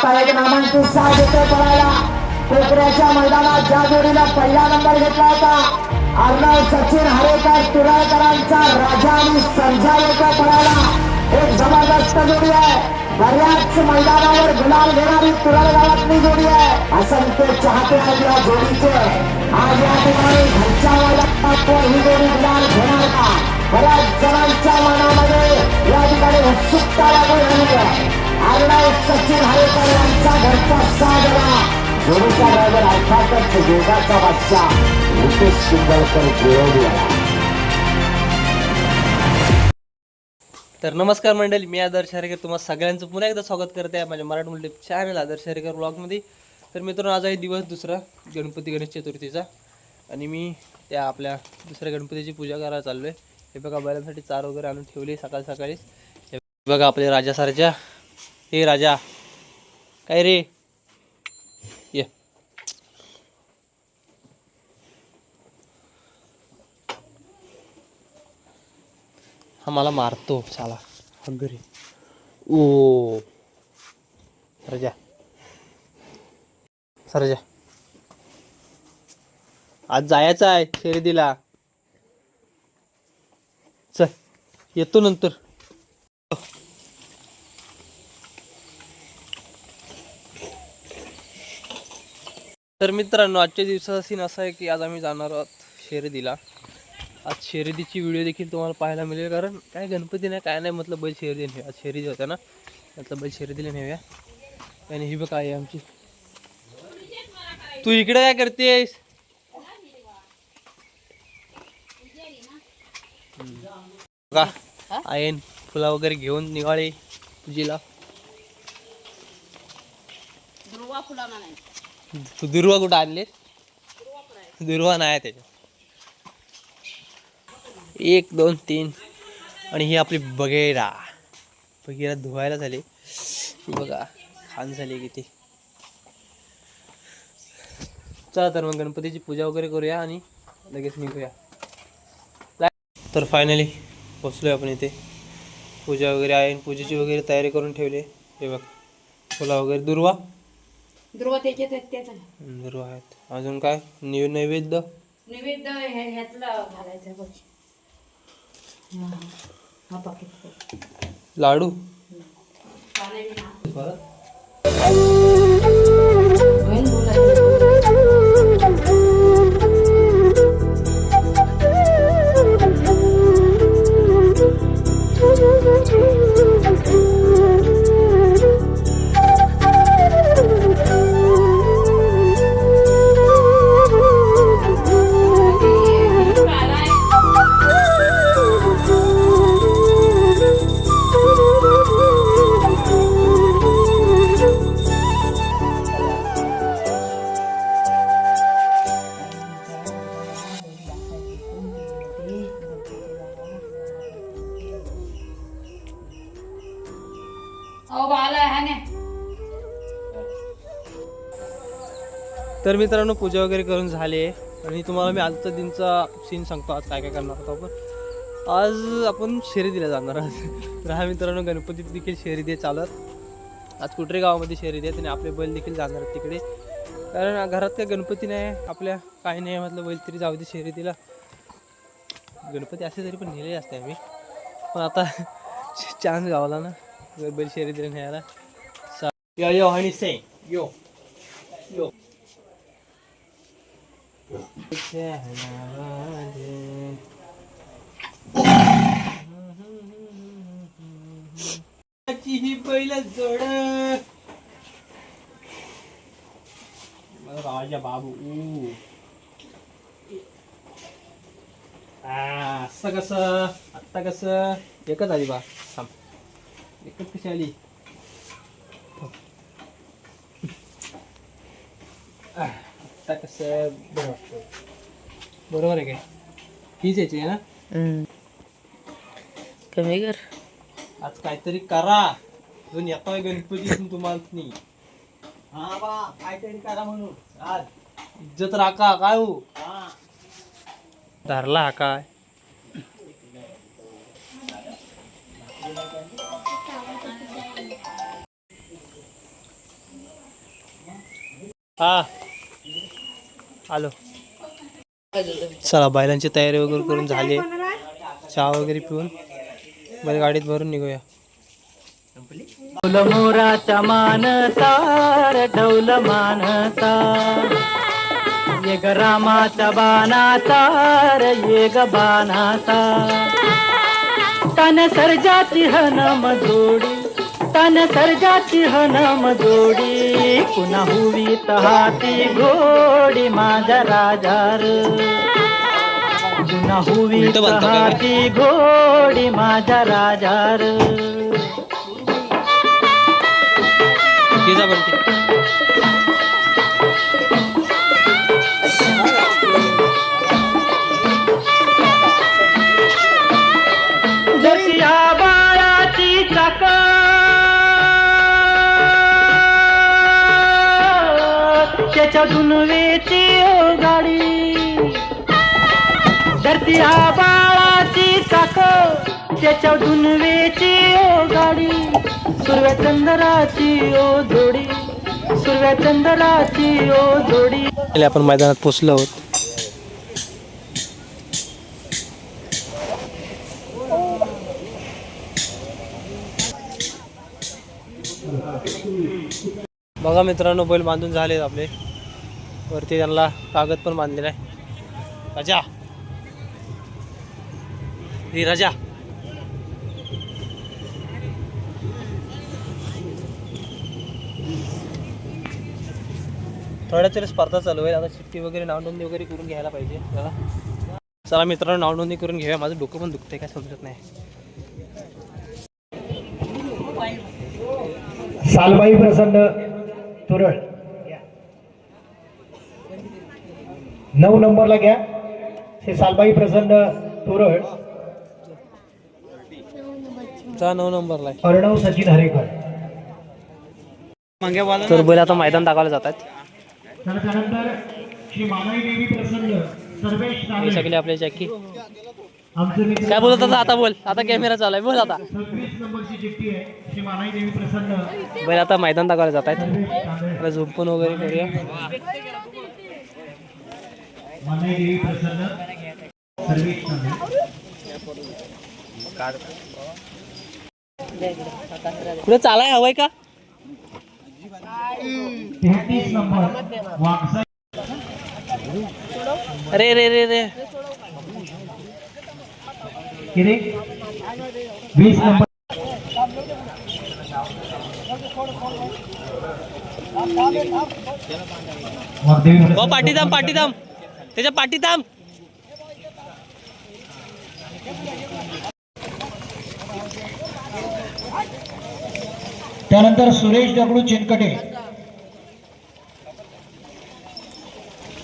आता एक नामांकित सहा येते पळायला. कोकऱ्याच्या मैदानात ज्या जोडीला पहिला नंबर घेतला होता. अर्णव सचिन हरेकर तुरळकरांचा राजा आणि संजय येतो पळायला. एक जबरदस्त जोडी आहे. बऱ्याच मैदानावर गुलाल घेणारी तुरळ गावातली जोडी आहे. असंख्य चाहते आहेत या जोडीचे. आज या ठिकाणी घरच्या मैदानावर ही जोडी गुलाल घेणार का? बऱ्याच जणांच्या मनामध्ये या ठिकाणी उत्सुकता लागून झाली आहे. सचिन हरेकर यांचा घरचा साजरा. ड्रायव्हर अर्थातच योगाचा रुपेश गोळवली तर नमस्कार मंडळी मी आदर्श हरेकर. तुम्हाला सगळ्यांचं पुन्हा एकदा स्वागत करते आहे माझ्या मराठी मुली चॅनल आदर्श हरेकर ब्लॉगमध्ये तर मित्रांनो आज आहे दिवस दुसरा गणपती गणेश चतुर्थीचा. आणि मी त्या आपल्या दुसऱ्या गणपतीची पूजा करायला चाललो आहे हे बघा बैलांसाठी चार वगैरे आणून ठेवली सकाळ सकाळीच. हे बघा आपल्या राजासारख्या हे राजा काय रे? ये. हा मला मारतो साला. हगरी ओ. सरजा सरजा आज जायचं आहे खरेदीला. चल येतो नंतर. तर मित्रांनो आजच्या दिवसाचा सीन असा आहे की आज आम्ही जाणार आहोत शर्यदीला आज शर्यदीची व्हिडिओ देखील तुम्हाला पाहायला मिळेल कारण काय गणपती नाही काय नाही म्हटलं बैल शर्यती नेऊया. आज शर्यती होत्या ना म्हटलं बैल शेरदीला नेऊया. आणि ही बघ काय आहे आमची. तू इकडे काय करतेस? का आयन फुला वगैरे घेऊन निघाले पूजेला तू दुर्वा कुठं आणले? दुर्वा नाही त्याच्यात. एक दोन तीन. आणि ही आपली बगेरा बगेरा धुवायला झाली. बघा खान झाली किती. चला तर मग गणपतीची पूजा वगैरे करूया आणि लगेच निघूया. तर फायनली पोचलोय आपण इथे. पूजा वगैरे आहे पूजेची वगैरे तयारी करून ठेवली हे बघ फुला वगैरे दुर्वा. ध्रुवा त्याच्यात आहेत त्याच. दुर्वा आहेत. अजून काय? निव नैवेद्य? नैवेद्य हे- ह्यातलं घालायचं बघ. हा, हा पाकिट लाडू? ना. परत? अहो बाला तर मित्रांनो पूजा वगैरे करून झाले आणि तुम्हाला मी आजचा दिनचा सीन सांगतो आज काय काय करणार होतो आपण. आज आपण शर्यतीला जाणार आहोत. तर हा मित्रांनो गणपतीत देखील शर्यती दे चालत. आज कुठरे गावामध्ये शर्यती आहेत आणि आपले बैल देखील जाणार आहेत तिकडे. कारण घरात काय गणपती नाही आपल्या काही नाही म्हटलं बैल तरी जाऊ दे शर्यतीला गणपती असे तरी पण नेले असते आम्ही. पण आता चान्स गावला ना. बैल शर्यतीला न्यायला सा- यो यो हनी से यो यो ही पहिलं जोड. राजा बाबू. असं कसं? आत्ता कसं? एकच आली बा. एकच कशी आली थांब. आ, आत्ता कसं बरं वाटतं बरोबर आहे काय हीच यायची आहे ना कमी कर आज काहीतरी करा अजून येतोय गणपती तुम्हाला नाही हा बा काहीतरी करा म्हणून आज इज्जत राखा काय हो हा धरला हा काय हा. आलो. चला बैलांची तयारी वगैरे करून झाली. चहा वगैरे पिऊन बैल गाडीत भरून निघूया. ढोल मोराचा मानता ढवल मानता ये ग रामाचा बाणाचा रे ये ग बाणाचा. तन सर्जाची हनम जोडी. तन सर्जाची हनम जोडी. पुन्हा हुवी हाती घोडी माझ्या राजार. पुन्हा हुवी उलटं बांधतो का? काय? हाती घोडी माझ्या राजार. त्याच्या वेची ओ गाडी. धरती हा बाळाची काक त्याच्या दुनवेची ओ गाडी. सुरव्या चंद्राची ओ जोडी सुरव्या चंद्राची ओ जोडी. आपण मैदानात पोचलो आहोत. बघा मित्रांनो बैल बांधून झाले आपले. वरती त्यांना कागद पण बांधलेला आहे. राजा. रे राजा. थोड्या तरी स्पर्धा चालू आहे आता चिठ्ठी वगैरे नावनोंदणी वगैरे करून घ्यायला पाहिजे. चला. चला मित्रांनो नावनोंदणी करून घेऊया. माझं डोकं पण दुखतंय काय समजत नाही. सालबाई प्रसन्न तुरळ. नऊ नंबरला घ्या. श्री सालबाई प्रसन्न तुरळ. चला नऊ नंबरला अर्णव सचिन हरेकर. तर बैल आता मैदान दाखवायला जातात. तर त्यानंतर श्री मानाई देवी प्रसन्न सर्वेश हे नाले सगळे आपले मित्र काय बोलत आता आता बोल. आता कॅमेरा चालू आहे बोल आता. सव्वीस नंबरची चिठ्ठी आहे. श्री मानाई देवी प्रसन्न. बैल आता मैदान दाखवायला जात आहेत झोपून वगैरे करूया. मानाई देवी प्रसन्न सर्वेश नाले पुढे चालाय हवाय का? तेहतीस नंबर वागसा अरे रे रे रे. किरे? वीस नंबर. हो त्याच्या पाठी थांब. त्यानंतर सुरेश दगडू चिनकटे.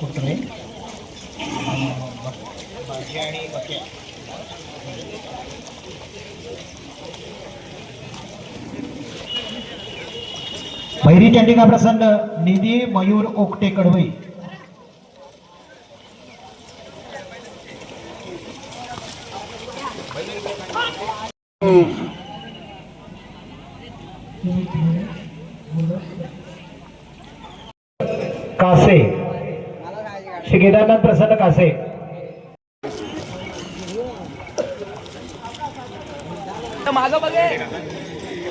कुठले? भैरी चंडिका प्रसन्न निधी मयूर ओकटे कडवई कासे. श्री केदारनाथ प्रसन्न कासे.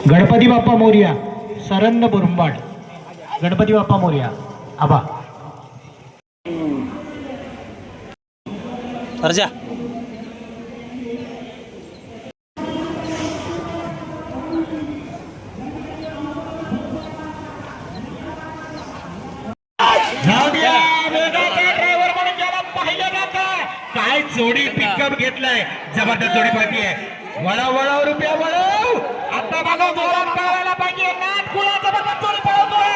गणपती बाप्पा मोर्या सरंद बुरुंबाड. गणपती बाप्पा मोर्या आबा. अर्जा काय जोडी घेतलाय जबरदस्त जोडी आहे. वळव वळव रुपया वळव. आता बघा जोरात पळायला पाहिजे. नाथ कुळा जबरदस्त जोडी पळवतोय?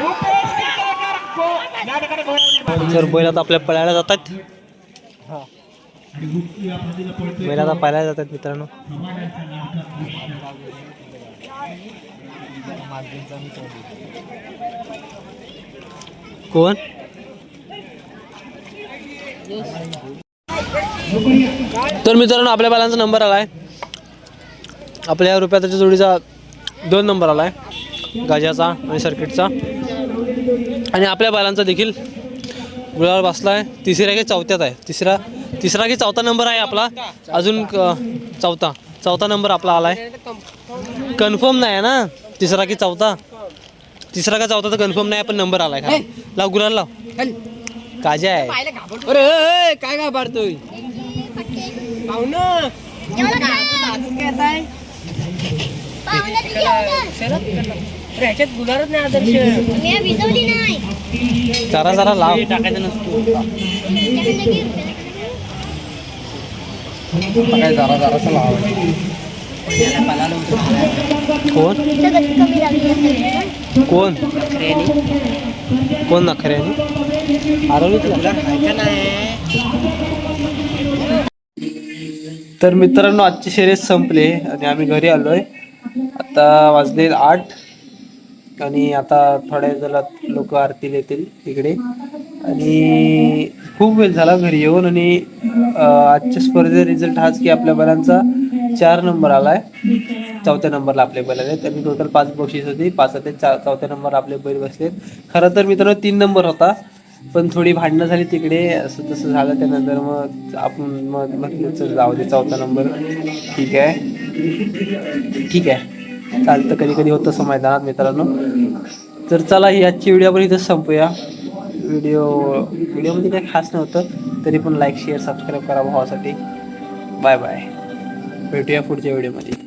रुपेश टिकेकर गो- या ठिकाणी तर बैल आता आपल्या पळायला जातात. बैल आता पळायला जातात मित्रांनो. कोण? तर मित्रांनो आपल्या बालांचा नंबर आलाय. आपल्या रुपयाच्या जोडीचा दोन नंबर आलाय. गाजाचा आणि सर्किटचा आणि आपल्या बैलांचा देखील गुलाल बसला आहे तिसऱ्या की चौथ्यात आहे. तिसरा तिसरा की चौथा नंबर आहे आपला. अजून चौथा. चौथा नंबर आपला आला आहे कन्फर्म नाही आहे ना? तिसरा की चौथा. तिसरा का चौथा तर कन्फर्म नाही पण नंबर आलाय का लाव गुलाल लाव. काजा आहे. अरे काय काय पाडतोय? पाहुणं. ह्याच्यात गुलारच नाही आदर्श. मी भिजवली नाही. जरा जरा लाव. टाकायचं नसतो. काय जरा जरासा लाव. कोण? कमी लागली कोण? कोण नखऱ्याने? तर मित्रांनो आजची शर्यत संपले आणि आम्ही घरी आलोय. आता वाजले आठ आणि आता थोड्या वेळात लोक आरती येतील इकडे आणि खूप वेळ झाला घरी येऊन आणि आजच्या स्पर्धेचा रिझल्ट हाच की आपल्या बैलांचा चार नंबर आलाय. चौथ्या नंबरला आपले बैल आले त्यांनी टोटल पाच बक्षीस होती. पाच ते चौथ्या नंबर आपले बैल बसलेत. खरं तर मित्रांनो तीन नंबर होता. पण थोडी भांडणं झाली तिकडे असं तसं झालं त्यानंतर मग आपण मग म्हटलं चल जाऊ दे चौथा नंबर. ठीक आहे. ठीक आहे. चालतं कधी कधी होतं असं मैदानात मित्रांनो. तर चला ही आजची व्हिडिओ आपण इथंच संपूया. व्हिडिओ व्हिडिओमध्ये काही खास नव्हतं तरी पण लाईक शेअर सबस्क्राईब करा भावासाठी. बाय बाय भेटूया पुढच्या व्हिडिओमध्ये